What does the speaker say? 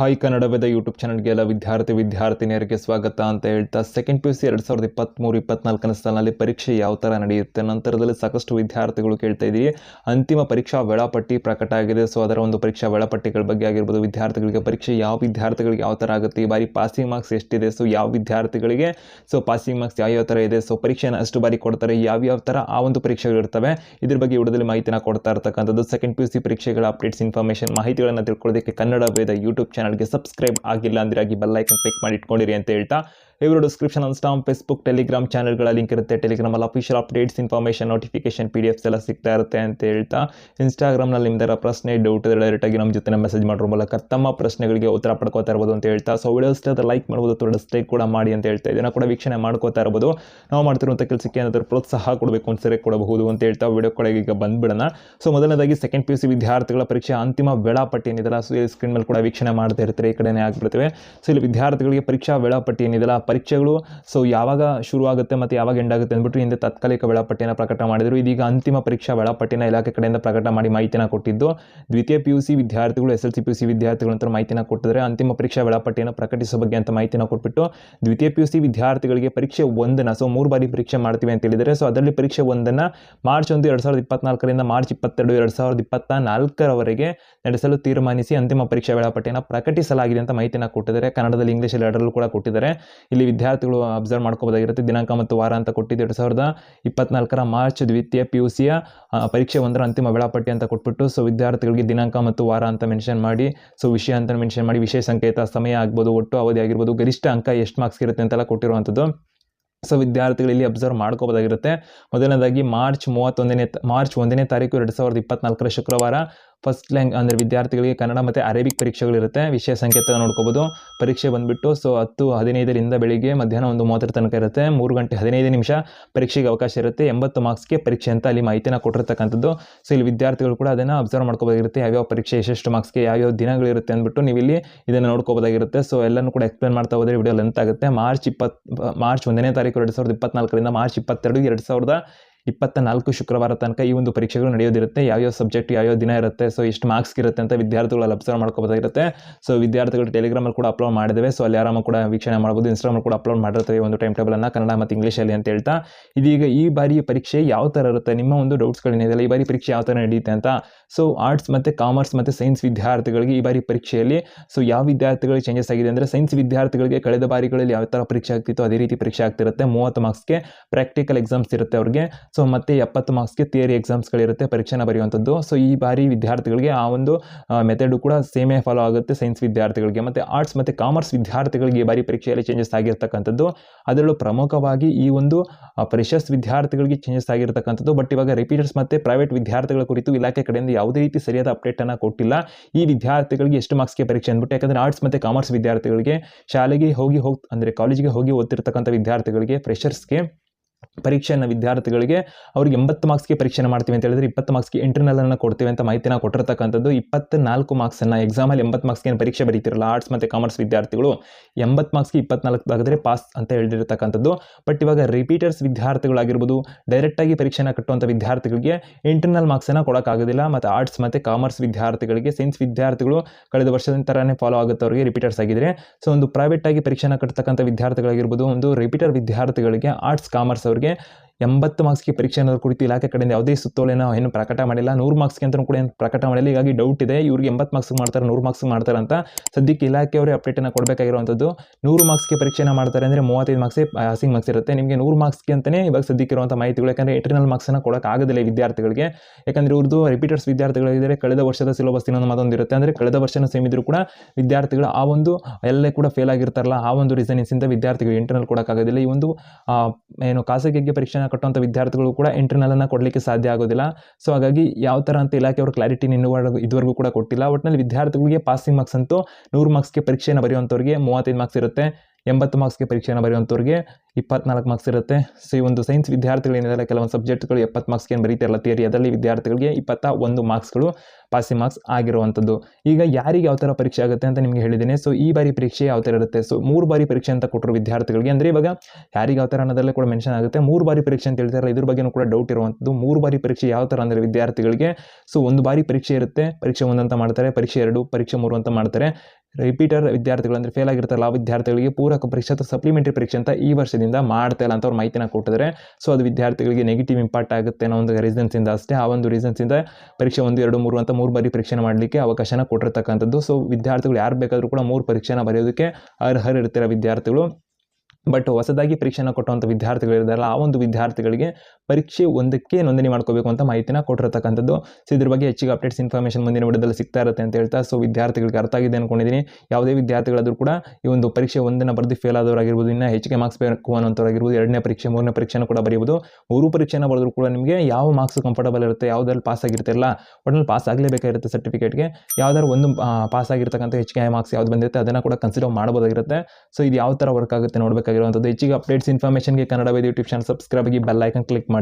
Hi Kannada Veda YouTube ಚಾನಲ್ಗೆ ಎಲ್ಲ ವಿದ್ಯಾರ್ಥಿ ವಿದ್ಯಾರ್ಥಿನಿಯರಿಗೆ ಸ್ವಾಗತ ಅಂತ ಹೇಳ್ತಾ ಸೆಕೆಂಡ್ ಪಿ ಯು ಸಿ ಎರಡು ಸಾವಿರದ ಇಪ್ಪತ್ತ್ಮೂರು ಇಪ್ಪತ್ನಾಲ್ಕನೇ ಸಾಲಿನಲ್ಲಿ ಪರೀಕ್ಷೆ ಯಾವ ಥರ ನಡೆಯುತ್ತೆ ನಂತರದಲ್ಲಿ ಸಾಕಷ್ಟು ವಿದ್ಯಾರ್ಥಿಗಳು ಕೇಳ್ತಾ ಇದ್ದೀವಿ ಅಂತಿಮ ಪರೀಕ್ಷಾ ವೇಳಾಪಟ್ಟಿ ಪ್ರಕಟ ಆಗಿದೆ. ಸೊ ಅದರ ಒಂದು ಪರೀಕ್ಷಾ ವೇಳಾಪಟ್ಟಿಗಳ ಬಗ್ಗೆ ಆಗಿರ್ಬೋದು, ವಿದ್ಯಾರ್ಥಿಗಳಿಗೆ ಪರೀಕ್ಷೆ ಯಾವ ವಿದ್ಯಾರ್ಥಿಗಳಿಗೆ ಯಾವ ಥರ ಆಗುತ್ತೆ, ಈ ಬಾರಿ ಪಾಸಿಂಗ್ ಮಾರ್ಕ್ಸ್ ಎಷ್ಟಿದೆ ಸೊ ಯಾವ ವಿದ್ಯಾರ್ಥಿಗಳಿಗೆ ಸೊ ಪಾಸಿಂಗ್ ಮಾರ್ಕ್ಸ್ ಯಾವ ಯಾವ ಥರ ಇದೆ ಸೊ ಪರೀಕ್ಷೆನ ಅಷ್ಟು ಬಾರಿ ಕೊಡ್ತಾರೆ ಯಾವ್ಯಾವ ಥರ ಆ ಒಂದು ಪರೀಕ್ಷೆಗಳು ಇರ್ತವೆ, ಇದ್ರ ಬಗ್ಗೆ ವಿಡಿಯೋದಲ್ಲಿ ಮಾಹಿತಿನ ಕೊಡ್ತಾ ಇರ್ತಕ್ಕಂಥದ್ದು ಸೆಕೆಂಡ್ ಪಿ ಯು ಸಿ ಪರೀಕ್ಷೆಗಳ ಅಪ್ಡೇಟ್ಸ್ ಇನ್ಫಾರ್ಮೇಷನ್ ಮಾಹಿತಿಗಳನ್ನು ತಿಳ್ಕೊಳ್ಳೋದಕ್ಕೆ ಕನ್ನಡ ವೇದ ಯೂಟ್ಯೂಬ್ ಚಾನಲ್ಗೆ ಸಬ್ಸ್ಕ್ರೈಬ್ ಆಗಿಲ್ಲ ಅಂದಿರಾಗಿ ಬೆಲ್ಲೈಕನ್ ಕ್ಲಿಕ್ ಮಾಡಿ ಇಟ್ಕೊಂಡಿರಿ ಅಂತ ಹೇಳ್ತಾ ಇವರು ಡಿಸ್ಕ್ರಿಪ್ಷನ್ ಇನ್ಸ್ಟಾಮ್ ಫೇಸ್ಬುಕ್ ಟೆಲಿಗ್ರಾಮ್ ಚಾನಲ್ಗಳ ಲಿಂಕ್ ಇರುತ್ತೆ. ಟೆಲಿಗ್ರಾಮಲ್ಲಿ official updates information notification P D Fs ಎಲ್ಲ ಸಿಗ್ತಾ ಇರುತ್ತೆ ಅಂತ ಹೇಳ್ತಾ ಇನ್ಸ್ಟಾಗ್ರಾಮ್ನಲ್ಲಿ ನಿಮ್ದರ ಪ್ರಶ್ನೆ ಡೌಟ್ ಡೈರೆಕ್ಟಾಗಿ ನಮ್ಮ ಜೊತೆ ಮೆಸೇಜ್ ಮಾಡೋ ಮೂಲಕ ತಮ್ಮ ಪ್ರಶ್ನೆಗಳಿಗೆ ಉತ್ತರ ಪಡ್ಕೋತಾ ಇರ್ಬೋದು ಅಂತ ಹೇಳ್ತಾ. ಸೊ ವಿಡಿಯೋಸ್ ಲೈಕ್ ಮಾಡ್ಬೋದು, ಅಥವಾ ಡಿಸ್ಲೈಕ್ ಕೂಡ ಮಾಡಿ ಅಂತ ಹೇಳ್ತಾ ಇದನ್ನು ಕೂಡ ವೀಕ್ಷಣೆ ಮಾಡ್ಕೋತಾ ಇರ್ಬೋದು. ನಾವು ಮಾಡ್ತಿರುವಂಥ ಕೆಲಸಕ್ಕೆ ಏನಾದರೂ ಪ್ರೋತ್ಸಾಹ ಕೊಡಬೇಕು ಅನ್ಸರೆ ಸರಿ ಕೊಡಬಹುದು ಅಂತ ಹೇಳ್ತಾ ವಿಡಿಯೋ ಕೊಳಗೆ ಈಗ ಬಂದ್ಬಿಡೋಣ. ಸೊ ಮೊದಲನೇದಾಗಿ ಸೆಕೆಂಡ್ ಪಿ ಯು ಸಿ ವಿದ್ಯಾರ್ಥಿಗಳ ಪರೀಕ್ಷೆ ಅಂತಿಮ ವೇಳಾಪಟ್ಟಿ ಏನಿದೆಲ್ಲ ಸ್ಕ್ರೀನ್ ಮೇಲೆ ಕೂಡ ವೀಕ್ಷಣೆ ಮಾಡ್ತಾ ಇರ್ತಾರೆ, ಈ ಕಡೆನೇ ಆಗಿಬಿಡ್ತೇವೆ. ಸೊ ಇಲ್ಲಿ ವಿದ್ಯಾರ್ಥಿಗಳಿಗೆ ಪರೀಕ್ಷಾ ವೇಳಾಪಟ್ಟಿ ಏನಿದೆಲ್ಲ ಪರೀಕ್ಷೆಗಳು. ಸೊ ಯಾವಾಗ ಶುರು ಆಗುತ್ತೆ ಮತ್ತು ಯಾವಾಗ ಎಂಡ್ ಆಗುತ್ತೆ ಅಂದ್ಬಿಟ್ಟು ಹಿಂದೆ ತಾತ್ಕಾಲಿಕ ವೇಳಾಪಟ್ಟಿಯನ್ನು ಪ್ರಕಟ ಮಾಡಿದರು. ಇದೀಗ ಅಂತಿಮ ಪರೀಕ್ಷಾ ವೇಳಾಪಟ್ಟಿನ ಇಲಾಖೆ ಕಡೆಯಿಂದ ಪ್ರಕಟ ಮಾಡಿ ಮಾಹಿತಿನ ಕೊಟ್ಟಿದ್ದು. ದ್ವಿತೀಯ ಪಿ ಯು ವಿದ್ಯಾರ್ಥಿಗಳು S L C P U C ವಿದ್ಯಾರ್ಥಿಗಳು ಅಂತ ಮಾಹಿತಿನ ಕೊಟ್ಟಿದ್ದಾರೆ. ಅಂತಿಮ ಪರೀಕ್ಷಾ ವೇಳಾಪಟ್ಟಿಯನ್ನು ಪ್ರಕಟಿಸುವ ಬಗ್ಗೆ ಅಂತ ಮಾಹಿತಿನ ಕೊಟ್ಬಿಟ್ಟು, ದ್ವಿತೀಯ ಪಿ ಯು ಸಿ ವಿದ್ಯಾರ್ಥಿಗಳಿಗೆ ಪರೀಕ್ಷೆ ಒಂದನ್ನು ಸೊ ಮೂರು ಬಾರಿ ಪರೀಕ್ಷೆ ಮಾಡ್ತೀವಿ ಅಂತ ಹೇಳಿದರೆ ಸೊ ಅದರಲ್ಲಿ ಪರೀಕ್ಷೆ ಒಂದನ್ನು ಮಾರ್ಚ್ ಒಂದು, ಎರಡು ಸಾವಿರದ ಇಪ್ಪತ್ನಾಲ್ಕರಿಂದ ಮಾರ್ಚ್ ಇಪ್ಪತ್ತೆರಡು, ಎರಡು ಸಾವಿರದ ಇಪ್ಪತ್ತ ನಾಲ್ಕರವರೆಗೆ ನಡೆಸಲು ತೀರ್ಮಾನಿಸಿ ಅಂತಿಮ ಪರೀಕ್ಷಾ ವೇಳಾಪಟ್ಟಿಯನ್ನು ಪ್ರಕಟಿಸಲಾಗಿದೆ ಅಂತ ಮಾಹಿತಿನ ಕೊಟ್ಟಿದ್ದಾರೆ. ಕನ್ನಡದಲ್ಲಿ, ಇಂಗ್ಲೀಷಲ್ಲಿ ಎರಡರಲ್ಲೂ ಕೂಡ ಕೊಟ್ಟಿದ್ದಾರೆ. ಇಲ್ಲಿ ವಿದ್ಯಾರ್ಥಿಗಳು ಅಬ್ಸರ್ವ್ ಮಾಡ್ಕೋಬೋದಾಗಿರುತ್ತೆ. ದಿನಾಂಕ ಮತ್ತು ವಾರ ಅಂತ ಕೊಟ್ಟಿದ್ದು ಎರಡು ಸಾವಿರದ ಇಪ್ಪತ್ನಾಲ್ಕರ ಮಾರ್ಚ್ ದ್ವಿತೀಯ ಪಿ ಯು ಸಿಯ ಪರೀಕ್ಷೆ ಒಂದರ ಅಂತಿಮ ವೇಳಾಪಟ್ಟಿ ಅಂತ ಕೊಟ್ಬಿಟ್ಟು ಸೊ ವಿದ್ಯಾರ್ಥಿಗಳಿಗೆ ದಿನಾಂಕ ಮತ್ತು ವಾರ ಅಂತ ಮೆನ್ಷನ್ ಮಾಡಿ ಸೊ ವಿಷಯ ಅಂತ ಮೆನ್ಷನ್ ಮಾಡಿ ವಿಷಯ ಸಂಕೇತ, ಸಮಯ ಆಗ್ಬೋದು, ಒಟ್ಟು ಅವಧಿ ಆಗಿರ್ಬೋದು, ಗರಿಷ್ಠ ಅಂಕ ಎಷ್ಟು ಮಾರ್ಕ್ಸ್ ಇರುತ್ತೆ ಅಂತೆಲ್ಲ ಕೊಟ್ಟಿರುವಂಥದ್ದು. ಸೊ ವಿದ್ಯಾರ್ಥಿಗಳು ಇಲ್ಲಿ ಅಬ್ಸರ್ವ್ ಮಾಡ್ಕೋಬೋದಾಗಿರುತ್ತೆ. ಮೊದಲನೇದಾಗಿ ಮಾರ್ಚ್ ಮೂವತ್ತೊಂದನೇ ಮಾರ್ಚ್ ಒಂದನೇ ತಾರೀಕು ಎರಡು ಸಾವಿರದ ಇಪ್ಪತ್ನಾಲ್ಕರ ಶುಕ್ರವಾರ ಫಸ್ಟ್ ಲ್ಯಾಂಗ್ ಅಂದರೆ ವಿದ್ಯಾರ್ಥಿಗಳಿಗೆ ಕನ್ನಡ ಮತ್ತು ಅರೇಬಿಕ್ ಪರೀಕ್ಷೆಗಳಿರುತ್ತೆ ವಿಷಯ ಸಂಕೇತ ನೋಡ್ಕೋಬೋದು. ಪರೀಕ್ಷೆ ಬಂದುಬಿಟ್ಟು ಸೊ ಹತ್ತು, ಹದಿನೈದರಿಂದ ಬೆಳಿಗ್ಗೆ ಮಧ್ಯಾಹ್ನ ಒಂದು ಮೂವತ್ತರ ತನಕ ಇರುತ್ತೆ. ಮೂರು ಗಂಟೆ ಹದಿನೈದು ನಿಮಿಷ ಪರೀಕ್ಷೆಗೆ ಅವಕಾಶ ಇರುತ್ತೆ. ಎಂಬತ್ತು ಮಾರ್ಕ್ಸ್ಗೆ ಪರೀಕ್ಷೆ ಅಂತ ಅಲ್ಲಿ ಮಾಹಿತಿನ ಕೊಟ್ಟಿರ್ತಕ್ಕಂಥದ್ದು. ಸೊ ಇಲ್ಲಿ ವಿದ್ಯಾರ್ಥಿಗಳು ಕೂಡ ಅದನ್ನು ಅಬ್ಸರ್ವ್ ಮಾಡ್ಕೋಬೋದಾಗಿರುತ್ತೆ. ಯಾವ್ಯಾವ ಪರೀಕ್ಷೆ ಎಷ್ಟೆಷ್ಟು ಮಾರ್ಕ್ಸ್ಗೆ ಯಾವ್ಯಾವ ದಿನಗಳಿರುತ್ತೆ ಅಂದ್ಬಿಟ್ಟು ನೀವು ಇಲ್ಲಿ ಇದನ್ನು ನೋಡ್ಕೋಬೋದಾಗಿರುತ್ತೆ. ಸೊ ಎಲ್ಲನೂ ಕೂಡ ಎಕ್ಸ್ಪ್ಲೇನ್ ಮಾಡ್ತಾ ಹೋದರೆ ವಿಡಿಯೋ ಆಗುತ್ತೆ. ಮಾರ್ಚ್ ಇಪ್ಪತ್ತು ಮಾರ್ಚ್ ಒಂದನೇ ತಾರೀಕು ಎರಡು ಸಾವಿರದ ಇಪ್ಪತ್ನಾಲ್ಕರಿಂದ ಮಾರ್ಚ್ ಇಪ್ಪತ್ತೆರಡು, ಎರಡು ಸಾವಿರದ ಇಪ್ಪತ್ತ ನಾಲ್ಕು ಶುಕ್ರವಾರ ತನಕ ಈ ಒಂದು ಪರೀಕ್ಷೆಗಳು ನಡೆಯೋದಿರುತ್ತೆ. ಯಾವ್ಯಾವ ಸಬ್ಜೆಕ್ಟ್ ಯಾವ್ಯಾವ ದಿನ ಇರುತ್ತೆ. ಸೊ ಎಷ್ಟು ಮಾರ್ಕ್ಸ್ ಇರುತ್ತೆ ಅಂತ ವಿದ್ಯಾರ್ಥಿಗಳು ಅಬ್ಸರ್ವ್ ಮಾಡ್ಕೋಬೋದಾಗಿರುತ್ತೆ. ಸೊ ವಿದ್ಯಾರ್ಥಿಗಳು ಟೆಲಿಗ್ರಾಮಲ್ಲಿ ಕೂಡ ಅಪ್ಲೋಡ್ ಮಾಡಿದ್ದೇವೆ. ಸೊ ಅಲ್ಲಿ ಆರಾಮ ಕೂಡ ವೀಕ್ಷಣೆ ಮಾಡ್ಬೋದು. ಇನ್ಸ್ಟಾಗ್ರಾಮ್ ಕೂಡ ಅಪ್ಲೋಡ್ ಮಾಡಿರ್ತೇವೆ ಒಂದು ಟೈಮ್ ಟೇಬಲನ್ನು ಕನ್ನಡ ಮತ್ತು ಇಂಗ್ಲೀಷಲ್ಲಿ ಅಂತ ಹೇಳ್ತಾ. ಇದೀಗ ಈ ಬಾರಿ ಪರೀಕ್ಷೆ ಯಾವ ಥರ ಇರುತ್ತೆ? ನಿಮ್ಮ ಒಂದು ಡೌಟ್ಸ್ಗಳೇನಿದೆಯಲ್ಲ ಈ ಬಾರಿ ಪರೀಕ್ಷೆ ಯಾವ ಥರ ನಡೆಯುತ್ತೆ ಅಂತ? ಸೊ ಆರ್ಟ್ಸ್ ಮತ್ತು ಕಾಮರ್ಸ್ ಮತ್ತು ಸೈನ್ಸ್ ವಿದ್ಯಾರ್ಥಿಗಳಿಗೆ ಈ ಬಾರಿ ಪರೀಕ್ಷೆಯಲ್ಲಿ ಸೊ ಯಾವ ವಿದ್ಯಾರ್ಥಿಗಳಿಗೆ ಚೇಂಜಸ್ ಆಗಿದೆ ಅಂದರೆ ಸೈನ್ಸ್ ವಿದ್ಯಾರ್ಥಿಗಳಿಗೆ ಕಳೆದ ಬಾರಿಗಳಲ್ಲಿ ಯಾವ ಥರ ಪರೀಕ್ಷೆ ಆಗ್ತಿತ್ತು ಅದೇ ರೀತಿ ಪರೀಕ್ಷೆ ಆಗ್ತಿರುತ್ತೆ. ಮೂವತ್ತು ಮಾರ್ಕ್ಸ್ಗೆ ಪ್ರಾಕ್ಟಿಕಲ್ ಎಕ್ಸಾಮ್ಸ್ ಇರುತ್ತೆ ಅವ್ರಿಗೆ. ಸೊ ಮತ್ತೆ ಎಪ್ಪತ್ತು ಮಾರ್ಕ್ಸ್ಗೆ ಥಿಯರಿ ಎಕ್ಸಾಮ್ಸ್ಗಳಿರುತ್ತೆ ಪರೀಕ್ಷೆನ ಬರೆಯುವಂಥದ್ದು. ಸೊ ಈ ಬಾರಿ ವಿದ್ಯಾರ್ಥಿಗಳಿಗೆ ಆ ಒಂದು ಮೆಥಡು ಕೂಡ ಸೇಮೇ ಫಾಲೋ ಆಗುತ್ತೆ ಸೈನ್ಸ್ ವಿದ್ಯಾರ್ಥಿಗಳಿಗೆ. ಮತ್ತು ಆರ್ಟ್ಸ್ ಮತ್ತು ಕಾಮರ್ಸ್ ವಿದ್ಯಾರ್ಥಿಗಳಿಗೆ ಈ ಬಾರಿ ಪರೀಕ್ಷೆಯಲ್ಲಿ ಚೇಂಜಸ್ ಆಗಿರ್ತಕ್ಕಂಥದ್ದು. ಅದರಲ್ಲೂ ಪ್ರಮುಖವಾಗಿ ಈ ಒಂದು ಪ್ರೆಷಸ್ ವಿದ್ಯಾರ್ಥಿಗಳಿಗೆ ಚೇಂಜಸ್ ಆಗಿರ್ತಕ್ಕಂಥದ್ದು. ಬಟ್ ಇವಾಗ ರಿಪೀಟರ್ಸ್ ಮತ್ತು ಪ್ರೈವೇಟ್ ವಿದ್ಯಾರ್ಥಿಗಳ ಕುರಿತು ಇಲಾಖೆ ಕಡೆಯಿಂದ ಯಾವುದೇ ರೀತಿ ಸರಿಯಾದ ಅಪ್ಡೇಟನ್ನು ಕೊಟ್ಟಿಲ್ಲ. ಈ ವಿದ್ಯಾರ್ಥಿಗಳಿಗೆ ಎಷ್ಟು ಮಾರ್ಕ್ಸ್ಗೆ ಪರೀಕ್ಷೆ ಅಂದ್ಬಿಟ್ಟು, ಯಾಕಂದರೆ ಆರ್ಟ್ಸ್ ಮತ್ತು ಕಾಮರ್ಸ್ ವಿದ್ಯಾರ್ಥಿಗಳಿಗೆ ಶಾಲೆಗೆ ಹೋಗಿ ಹೋಗಿ, ಅಂದರೆ ಕಾಲೇಜಿಗೆ ಹೋಗಿ ಓದ್ತಿರ್ತಕ್ಕಂಥ ವಿದ್ಯಾರ್ಥಿಗಳಿಗೆ ಫ್ರೆಷರ್ಸ್ಗೆ ಪರೀಕ್ಷೆಯನ್ನು ವಿದ್ಯಾರ್ಥಿಗಳಿಗೆ ಅವ್ರಿಗೆ ಎಂಬತ್ತು ಮಾರ್ಕ್ಸ್ಗೆ ಪರೀಕ್ಷೆ ಮಾಡ್ತೀವಿ ಅಂತ ಹೇಳಿದ್ರೆ ಇಪ್ಪತ್ತು ಮಾರ್ಕ್ಸ್ಗೆ ಇಂಟರ್ನಲನ್ನು ಕೊಡ್ತೀವಿ ಅಂತ ಮಾಹಿತಿನ ಕೊಟ್ಟಿರ್ತಕ್ಕಂಥದ್ದು ಇಪ್ಪತ್ನಾಲ್ಕು ಮಾರ್ಕ್ಸನ್ನು ಎಕ್ಸಾಮಲ್ಲಿ ಎಂಬತ್ತು ಮಾರ್ಕ್ಸ್ಗೆ ಪರೀಕ್ಷೆ ಬರೀತಿರಲ್ಲ ಆರ್ಟ್ಸ್ ಮತ್ತು ಕಾಮರ್ಸ್ ವಿದ್ಯಾರ್ಥಿಗಳು, ಎಂಬತ್ತು ಮಾರ್ಕ್ಸ್ಗೆ ಇಪ್ಪತ್ನಾಲ್ಕು ಆಗಿದ್ರೆ ಪಾಸ್ ಅಂತ ಹೇಳಿರ್ತಕ್ಕಂಥದ್ದು ಬಟ್ ಇವಾಗ ರಿಪೀಟರ್ಸ್ ವಿದ್ಯಾರ್ಥಿಗಳಾಗಿರ್ಬೋದು ಡೈರೆಕ್ಟಾಗಿ ಪರೀಕ್ಷೆನ ಕಟ್ಟುವಂಥ ವಿದ್ಯಾರ್ಥಿಗಳಿಗೆ ಇಂಟರ್ನಲ್ ಮಾರ್ಕ್ಸನ್ನು ಕೊಡೋಕ್ಕಾಗೋದಿಲ್ಲ. ಮತ್ತು ಆರ್ಟ್ಸ್ ಮತ್ತು ಕಾಮರ್ಸ್ ವಿದ್ಯಾರ್ಥಿಗಳಿಗೆ ಸೈನ್ಸ್ ವಿದ್ಯಾರ್ಥಿಗಳು ಕಳೆದ ವರ್ಷದ ಥರನೇ ಫಾಲೋ ಆಗುತ್ತೆ ಅವರಿಗೆ ರಿಪೀಟರ್ಸ್ ಆಗಿದ್ರೆ. ಸೊ ಒಂದು ಪ್ರೈವೇಟಾಗಿ ಪರೀಕ್ಷೆನ ಕಟ್ತಕ್ಕಂಥ ವಿದ್ಯಾರ್ಥಿಗಳಾಗಿರ್ಬೋದು, ಒಂದು ರಿಪೀಟರ್ ವಿದ್ಯಾರ್ಥಿಗಳಿಗೆ ಆರ್ಟ್ಸ್ ಕಾಮರ್ಸ್ ಅವರಿಗೆ गए। ಎಂಬತ್ತು ಮಾರ್ಕ್ಸ್ಗೆ ಪರೀಕ್ಷೆ ಅನ್ನೋದು ಕುರಿತು ಇಲಾಖೆ ಕಡೆಯಿಂದ ಯಾವುದೇ ಸುತ್ತೋಲೆನ ಏನು ಪ್ರಕಟ ಮಾಡಿಲ್ಲ. ನೂರು ಮಾರ್ಕ್ಸ್ಗೆ ಅಂತ ಕೂಡ ಏನು ಪ್ರಕಟ ಮಾಡಿಲ್ಲ. ಹೀಗಾಗಿ ಡೌಟ್ ಇದೆ. ಇವ್ರಿಗೆ ಎಂಬತ್ತು ಮಾರ್ಕ್ಸ್ ಮಾಡ್ತಾರೆ, ನೂರು ಮಾರ್ಕ್ಸ್ ಮಾಡ್ತಾರೆ ಅಂತ ಸದ್ಯಕ್ಕೆ ಇಲಾಖೆಯವರೇ ಅಪ್ಡೇಟನ್ನು ಕೊಡಬೇಕಾಗಿರುವಂಥದ್ದು. ನೂರು ಮಾರ್ಕ್ಸ್ಗೆ ಪರೀಕ್ಷೆನ ಮಾಡ್ತಾರೆ ಅಂದರೆ ಮೂವತ್ತೈದು ಮಾರ್ಕ್ಸೇ ಪಾಸಿಂಗ್ ಮಾರ್ಕ್ಸ್ ಇರುತ್ತೆ. ನಿಮಗೆ ನೂರು ಮಾರ್ಕ್ಸ್ಗೆ ಅಂತಲೇ ಇವಾಗ ಸದ್ಯಕ್ಕೆ ಇರುವಂಥ ಮಾಹಿತಿಗಳು. ಯಾಕಂದರೆ ಇಂಟರ್ನಲ್ ಮಾರ್ಕ್ಸನ್ನು ಈ ವಿದ್ಯಾರ್ಥಿಗಳಿಗೆ. ಯಾಕಂದರೆ ಇವ್ರದ್ದು ರಿಪೀಟರ್ಸ್ ವಿದ್ಯಾರ್ಥಿಗಳಿದ್ದಾರೆ ಕಳೆದ ವರ್ಷದ ಸಿಲೆಬಸ್ ಇನ್ನೊಂದು ಮತ್ತೊಂದು ಇರುತ್ತೆ. ಅಂದರೆ ಕಳೆದ ವರ್ಷನ ಸೇಮ್ ಕೂಡ ವಿದ್ಯಾರ್ಥಿಗಳು ಆ ಒಂದು ಎಲ್ಲೇ ಕೂಡ ಫೇಲ್ ಆಗಿರ್ತಾರಲ್ಲ, ಆ ಒಂದು ರೀಸನ್ಸಿಂದ ವಿದ್ಯಾರ್ಥಿಗಳು ಇಂಟರ್ನಲ್ ಕೊಡೋಕ್ಕಾಗೋದಿಲ್ಲ ಈ ಒಂದು ಏನು ಖಾಸಗಿಗೆ ಪರೀಕ್ಷೆನ ಕಟ್ಟುವಂಥ ವಿದ್ಯಾರ್ಥಿಗಳು ಕೂಡ ಇಂಟರ್ನಲನ್ನು ಕೊಡಲಿಕ್ಕೆ ಸಾಧ್ಯ ಆಗೋದಿಲ್ಲ. ಸೊ ಹಾಗಾಗಿ ಯಾವ ಥರ ಅಂತ ಇಲಾಖೆಯವರು ಕ್ಲಾರಿಟಿ ಇನ್ನುವರೆಗೂ ಇದುವರೆಗೂ ಕೂಡ ಕೊಟ್ಟಿಲ್ಲ. ಒಟ್ಟಿನಲ್ಲಿ ವಿದ್ಯಾರ್ಥಿಗಳಿಗೆ ಪಾಸಿಂಗ್ ಮಾರ್ಕ್ಸ್ ಅಂತೂ ನೂರು ಮಾರ್ಕ್ಸ್ಗೆ ಪರೀಕ್ಷೆಯನ್ನು ಬರೆಯುವಂಥವ್ರಿಗೆ ಮೂವತ್ತೈದು ಮಾರ್ಕ್ಸ್ ಇರುತ್ತೆ, ಎಂಬತ್ತು ಮಾರ್ಕ್ಸ್ಗೆ ಪರೀಕ್ಷೆಯನ್ನು ಬರೆಯುವಂಥವ್ರಿಗೆ ಇಪ್ಪತ್ನಾಲ್ಕು ಮಾರ್ಕ್ಸ್ ಇರುತ್ತೆ. ಸೊ ಈ ಒಂದು ಸೈನ್ಸ್ ವಿದ್ಯಾರ್ಥಿಗಳು ಏನಿದ್ದಾರೆ, ಕೆಲವೊಂದು ಸಬ್ಜೆಕ್ಟ್ಗಳು ಎಪ್ಪತ್ತು ಮಾರ್ಕ್ಸ್ಗೆ ಏನು ಬರೀತಾರಲ್ಲ ಥಿಯರಿ ಅದರಲ್ಲಿ ವಿದ್ಯಾರ್ಥಿಗಳಿಗೆ ಇಪ್ಪತ್ತ ಒಂದು ಮಾರ್ಕ್ಸ್ಗಳು ಪಾಸಿ ಮಾರ್ಕ್ಸ್ ಆಗಿರುವಂಥದ್ದು. ಈಗ ಯಾರಿಗೆ ಯಾವ ಥರ ಪರೀಕ್ಷೆ ಆಗುತ್ತೆ ಅಂತ ನಿಮಗೆ ಹೇಳಿದ್ದೀನಿ. ಸೊ ಈ ಬಾರಿ ಪರೀಕ್ಷೆ ಯಾವ ಥರ ಇರುತ್ತೆ? ಸೊ ಮೂರು ಬಾರಿ ಪರೀಕ್ಷೆ ಅಂತ ಕೊಟ್ಟರು ವಿದ್ಯಾರ್ಥಿಗಳಿಗೆ, ಅಂದರೆ ಇವಾಗ ಯಾರಿಗೆ ಯಾವ ಥರ ಅನ್ನೋದಲ್ಲೇ ಕೂಡ ಮೆನ್ಷನ್ ಆಗುತ್ತೆ. ಮೂರು ಬಾರಿ ಪರೀಕ್ಷೆ ಅಂತ ಹೇಳ್ತಾರೆ ಇದ್ರ ಬಗ್ಗೆನೂ ಕೂಡ ಡೌಟ್ ಇರುವಂಥದ್ದು. ಮೂರು ಬಾರಿ ಪರೀಕ್ಷೆ ಯಾವ ಥರ ಅಂದರೆ ವಿದ್ಯಾರ್ಥಿಗಳಿಗೆ ಸೊ ಒಂದು ಬಾರಿ ಪರೀಕ್ಷೆ ಇರುತ್ತೆ, ಪರೀಕ್ಷೆ ಒಂದು ಮಾಡ್ತಾರೆ, ಪರೀಕ್ಷೆ ಎರಡು, ಪರೀಕ್ಷೆ ಮೂರು ಅಂತ ಮಾಡ್ತಾರೆ. ರಿಪೀಟರ್ ವಿದ್ಯಾರ್ಥಿಗಳು ಅಂದರೆ ಫೇಲ್ ಆಗಿರ್ತಾರಲ್ಲ ವಿದ್ಯಾರ್ಥಿಗಳಿಗೆ ಪೂರಕ ಪರೀಕ್ಷೆ ಅಥವಾ ಸಪ್ಲಿಮೆಂಟರಿ ಪರೀಕ್ಷೆ ಅಂತ ಈ ವರ್ಷದಿಂದ ಮಾಡ್ತಾ ಇಲ್ಲ ಅಂತ ಅವ್ರು ಮಾಹಿತಿನ ಕೊಟ್ಟಿದ್ರೆ ಸೊ ಅದು ವಿದ್ಯಾರ್ಥಿಗಳಿಗೆ ನೆಗೆಟಿವ್ ಇಂಪ್ಯಾಕ್ಟ್ ಆಗುತ್ತೆ ಅನ್ನೋ ಒಂದು ರೀಸನ್ಸಿಂದ ಅಷ್ಟೇ. ಆ ಒಂದು ರೀಸನ್ಸಿಂದ ಪರೀಕ್ಷೆ ಒಂದು, ಎರಡು, ಮೂರು ಅಂತ ಮೂರು ಬಾರಿ ಪರೀಕ್ಷೆನ ಮಾಡಲಿಕ್ಕೆ ಅವಕಾಶನ ಕೊಟ್ಟಿರ್ತಕ್ಕಂಥದ್ದು. ಸೊ ವಿದ್ಯಾರ್ಥಿಗಳು ಯಾರು ಬೇಕಾದರೂ ಕೂಡ ಮೂರು ಪರೀಕ್ಷೆನ ಬರೆಯೋದಕ್ಕೆ ಅರ್ಹರಿರ್ತಾರೆ ವಿದ್ಯಾರ್ಥಿಗಳು. ಬಟ್ ಹೊಸದಾಗಿ ಪರೀಕ್ಷೆನ ಕೊಟ್ಟಂಥ ವಿದ್ಯಾರ್ಥಿಗಳು ಇದ್ದಾರಲ್ಲ ಆ ಒಂದು ವಿದ್ಯಾರ್ಥಿಗಳಿಗೆ ಪರೀಕ್ಷೆ ಒಂದಕ್ಕೆ ನೋಂದಣಿ ಮಾಡ್ಕೋಬೇಕು ಅಂತ ಮಾಹಿತಿನ ಕೊಟ್ಟಿರತಕ್ಕಂಥದ್ದು. ಸೊ ಇದ್ರ ಬಗ್ಗೆ ಹೆಚ್ಚಿಗೆ ಅಪ್ಡೇಟ್ಸ್ ಇನ್ಫಾರ್ಮೇಷನ್ ಮುಂದಿನ ವಿಡಿಯೋದಲ್ಲಿ ಸಿಗ್ತಾ ಇರುತ್ತೆ ಅಂತ ಹೇಳ್ತಾ ಸೊ ವಿದ್ಯಾರ್ಥಿಗಳಿಗೆ ಅರ್ಥ ಆಗಿದೆ ಅಂದ್ಕೊಂಡಿದ್ದೀನಿ ಯಾವುದೇ ವಿದ್ಯಾರ್ಥಿಗಳಾದರೂ ಕೂಡ ಈ ಒಂದು ಪರೀಕ್ಷೆ ಒಂದನ್ನು ಬರೆದು ಫೇಲ್ ಆದವರಾಗಿರ್ಬೋದು, ಇನ್ನು ಹೆಚ್ಚಿಗೆ ಮಾರ್ಕ್ಸ್ ಬೇಕು ಅನ್ನೋಂಥವ್ರಾಗಿರ್ಬೋದು, ಎರಡನೇ ಪರೀಕ್ಷೆ, ಮೂರನೇ ಪರೀಕ್ಷೆನ ಕೂಡ ಬರೀಬೋದು ಮೂರು ಪರೀಕ್ಷೆನ ಬರೆದ್ರು ಕೂಡ ನಿಮಗೆ ಯಾವ ಮಾರ್ಕ್ಸ್ ಕಂಫರ್ಟಬಲ್ ಇರುತ್ತೆ, ಯಾವುದ್ರಲ್ಲಿ ಪಾಸ್ ಆಗಿರ್ತಿರಲ್ಲ ಒಟ್ನಲ್ಲಿ ಪಾಸ್ ಆಗಲೇಬೇಕಾಗಿರುತ್ತೆ ಸರ್ಟಿಫಿಕೇಟ್ಗೆ ಯಾವ್ದಾದ್ರು ಒಂದು ಪಾಸ್ ಆಗಿರ್ತಕ್ಕಂಥ ಹೆಚ್ಚಿಗೆ ಮಾರ್ಕ್ಸ್ ಯಾವ್ದು ಬಂದಿರುತ್ತೆ, ಅದನ್ನು ಕೂಡ ಕನ್ಸಿಡರ್ ಮಾಡಬಹುದಾಗಿರುತ್ತೆ. ಸೊ ಇದು ಯಾವ ಥರ ವರ್ಕ್ ಆಗುತ್ತೆ ನೋಡಬೇಕಾಗಿರುವಂಥದ್ದು. ಹೆಚ್ಚಿಗೆ ಅಪ್ಡೇಟ್ಸ್ ಇನ್ಫಾರ್ಮೇಷನ್ಗೆ ಕನ್ನಡ ಯೂಟ್ಯೂಬ್ ಚಾನಲ್ ಸಬ್ಸ್ಕ್ರೈಬ್ ಆಗಿ ಬೆಲ್ ಐಕನ್ ಕ್ಲಿಕ್ ಮಾಡಿ.